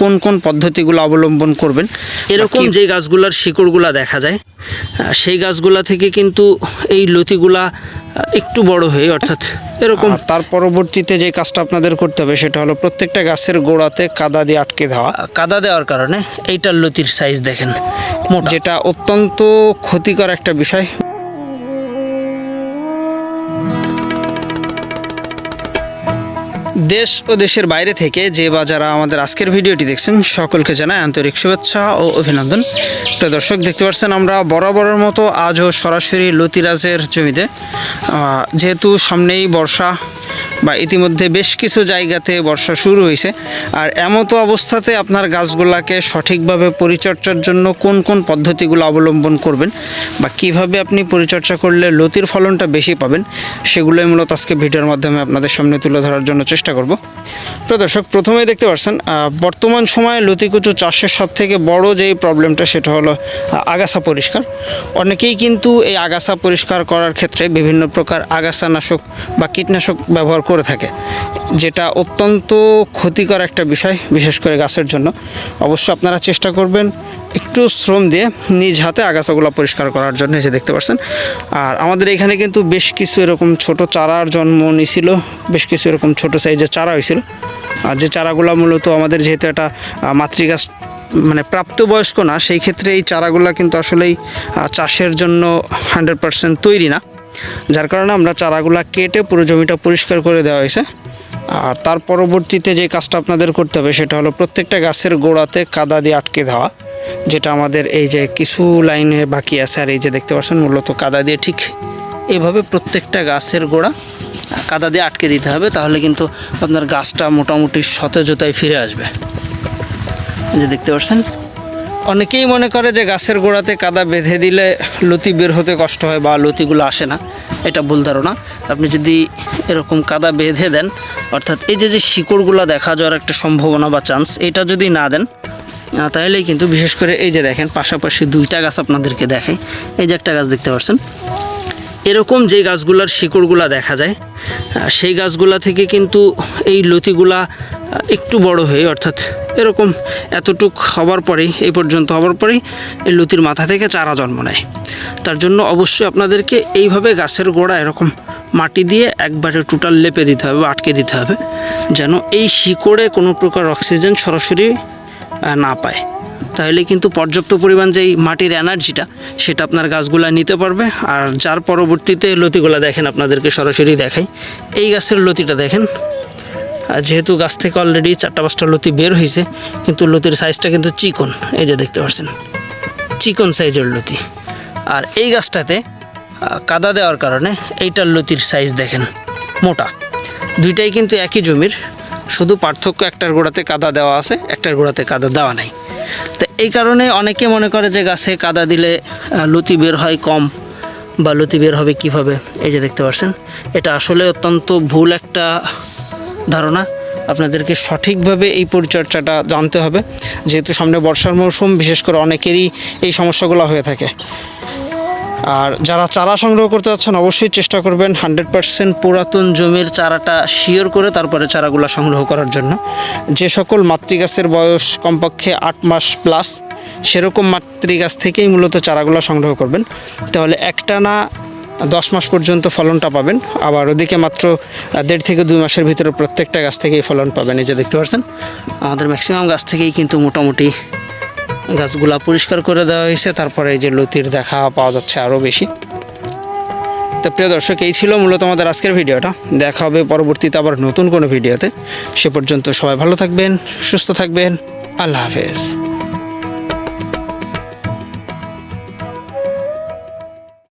কোন কোন পদ্ধতিগুলো অবলম্বন করবেন? এরকম যে গাছগুলার শিকড়গুলা দেখা যায় সেই গাছগুলা থেকে কিন্তু এই লতিগুলা একটু বড় হয়ে অর্থাৎ এরকম তার পরবর্তীতে যে কাজটা আপনাদের করতে হবে সেটা হলো প্রত্যেকটা গাছের গোড়াতে কাদা দিয়ে আটকে দেওয়া। কাদা দেওয়ার কারণে এইটার লতির সাইজ দেখেন মোটা। যেটা অত্যন্ত ক্ষতিকর একটা বিষয় দেশ ও দেশের বাইরে থেকে যে বা যারা আমাদের আজকের ভিডিওটি দেখছেন, সকলকে জানায় আন্তরিক শুভেচ্ছা ও অভিনন্দন। তো দর্শক, দেখতে পাচ্ছেন আমরা বরাবরের মতো আজও সরাসরি লতিরাজের জমিতে। যেহেতু সামনেই বর্ষা বা ইতিমধ্যে বেশ কিছু জায়গাতে বর্ষা শুরু হয়েছে। আর এমতো অবস্থাতে আপনার গাছগুলাকে সঠিকভাবে পরিচর্যার জন্য কোন কোন পদ্ধতিগুলো অবলম্বন করবেন বা কীভাবে আপনি পরিচর্যা করলে লতির ফলনটা বেশি পাবেন, সেগুলোই মূলত আজকে ভিডিওর মাধ্যমে আপনাদের সামনে তুলে ধরার জন্য চেষ্টা করব। দর্শক, প্রথমেই দেখতে পাচ্ছেন বর্তমান সময়ে লতিকুচু চাষের সব থেকে বড় যেই প্রবলেমটা সেটা হলো আগাছা পরিষ্কার। অনেকেই কিন্তু এই আগাছা পরিষ্কার করার ক্ষেত্রে বিভিন্ন প্রকার আগাছানাশক বা কীটনাশক ব্যবহার করে থাকে। যেটা অত্যন্ত ক্ষতিকর একটা বিষয়, বিশেষ করে গাছের জন্য। অবশ্য আপনারা চেষ্টা করবেন একটু শ্রম দিয়ে নিজ হাতে আগাছাগুলো পরিষ্কার করার জন্য এসে দেখতে পাচ্ছেন। আর আমাদের এখানে কিন্তু বেশ কিছু এরকম ছোট চারার জন্ম নিয়েছিল বেশ কিছু এরকম ছোট সাইজের চারা হয়েছিল। আর যে চারাগুলো মূলত আমাদের যেহেতু একটা মাতৃগাছ মানে প্রাপ্তবয়স্ক না, সেই ক্ষেত্রে এই চারাগুলো কিন্তু আসলেই চাষের জন্য হান্ড্রেড পার্সেন্ট তৈরি না। যার কারণে আমরা চারাগুলা কেটে পুরো জমিটা পরিষ্কার করে দেওয়া হয়েছে। আর তার পরবর্তীতে যে কাজটা আপনাদের করতে হবে সেটা হলো প্রত্যেকটা গাছের গোড়াতে কাদা দিয়ে আটকে দেওয়া, যেটা আমাদের এই যে কিছু লাইনে বাকি আছে, আর এই যে দেখতে পাচ্ছেন মূলত কাদা দিয়ে ঠিক এভাবে প্রত্যেকটা গাছের গোড়া কাদা দিয়ে আটকে দিতে হবে, তাহলে কিন্তু আপনার গাছটা মোটামুটি সতেজতায় ফিরে আসবে। যে দেখতে পাচ্ছেন অনেকেই মনে করে যে গাছের গোড়াতে কাদা বেঁধে দিলে লতি বের হতে কষ্ট হয় বা লতিগুলো আসে না, এটা ভুল ধারণা। আপনি যদি এরকম কাদা বেঁধে দেন, অর্থাৎ এই যে যে শিকড়গুলো দেখা যাওয়ার একটা সম্ভাবনা বা চান্স, এটা যদি না দেন তাহলেই কিন্তু বিশেষ করে এই যে দেখেন, পাশাপাশি দুইটা গাছ আপনাদেরকে দেখাই। এই যে একটা গাছ দেখতে পাচ্ছেন এরকম যে গাছগুলোর শিকড়গুলা দেখা যায় সেই গাছগুলা থেকে কিন্তু এই লতিগুলা একটু বড় হয়ে, অর্থাৎ এরকম এতটুক হবার পরেই, এই পর্যন্ত হবার পরেই এই লতির মাথা থেকে চারা জন্ম নেয়। তার জন্য অবশ্যই আপনাদেরকে এইভাবে গাছের গোড়া এরকম মাটি দিয়ে একবারে টোটাল লেপে দিতে হবে আটকে দিতে হবে, যেন এই শিকড়ে কোনো প্রকার অক্সিজেন সরাসরি না পায়। তাহলে কিন্তু পর্যাপ্ত পরিমাণ যেই মাটির এনার্জিটা, সেটা আপনার গাছগুলা নিতে পারবে। আর যার পরবর্তীতে লতিগুলা দেখেন, আপনাদেরকে সরাসরি দেখাই। এই গাছের লতিটা দেখেন যেহেতু গাছ থেকে অলরেডি চারটা পাঁচটা লতি বের হয়েছে কিন্তু লতির সাইজটা কিন্তু চিকন। এই যে দেখতে পাচ্ছেন, চিকন সাইজের লতি। আর এই গাছটাতে কাদা দেওয়ার কারণে এইটার লতির সাইজ দেখেন, মোটা। দুইটাই কিন্তু একই জমির, শুধু পার্থক্য একটার গোড়াতে কাদা দেওয়া আছে, একটার গোড়াতে কাদা দেওয়া নাই। তো এই কারণে অনেকে মনে করে যে গাছে কাদা দিলে লতি বের হয় কম বা লতি বের হবে কীভাবে? এই যে দেখতে পাচ্ছেন, এটা আসলে অত্যন্ত ভুল একটা ধারণা। আপনাদেরকে সঠিকভাবে এই পরিচর্যাটা জানতে হবে। যেহেতু সামনে বর্ষার মৌসুম, বিশেষ করে অনেকেরই এই সমস্যাগুলো হয়ে থাকে। আর যারা চারা সংগ্রহ করতে যাচ্ছেন, অবশ্যই চেষ্টা করবেন হান্ড্রেড পার্সেন্ট পুরাতন জমির চারাটা শিওর করে তারপরে চারাগুলো সংগ্রহ করার জন্য। যে সকল মাতৃগাছের বয়স কমপক্ষে আট মাস প্লাস, সেরকম মাতৃগাছ থেকেই মূলত চারাগুলো সংগ্রহ করবেন। তাহলে একটানা দশ মাস পর্যন্ত ফলনটা পাবেন। আবার ওদিকে মাত্র দেড় থেকে দুই মাসের ভিতরে প্রত্যেকটা গাছ থেকেই ফলন পাবেন, এই যে দেখতে পাচ্ছেন। আমাদের ম্যাক্সিমাম গাছ থেকেই কিন্তু মোটামুটি গাছগুলা পরিষ্কার করে দেওয়া হয়েছে। তারপরে এই যে লতির দেখা পাওয়া যাচ্ছে আরও বেশি। তো প্রিয় দর্শক, এই ছিল মূলত আমাদের আজকের ভিডিওটা। দেখা হবে পরবর্তীতে আবার নতুন কোনো ভিডিওতে। সে পর্যন্ত সবাই ভালো থাকবেন, সুস্থ থাকবেন। আল্লাহ হাফেজ।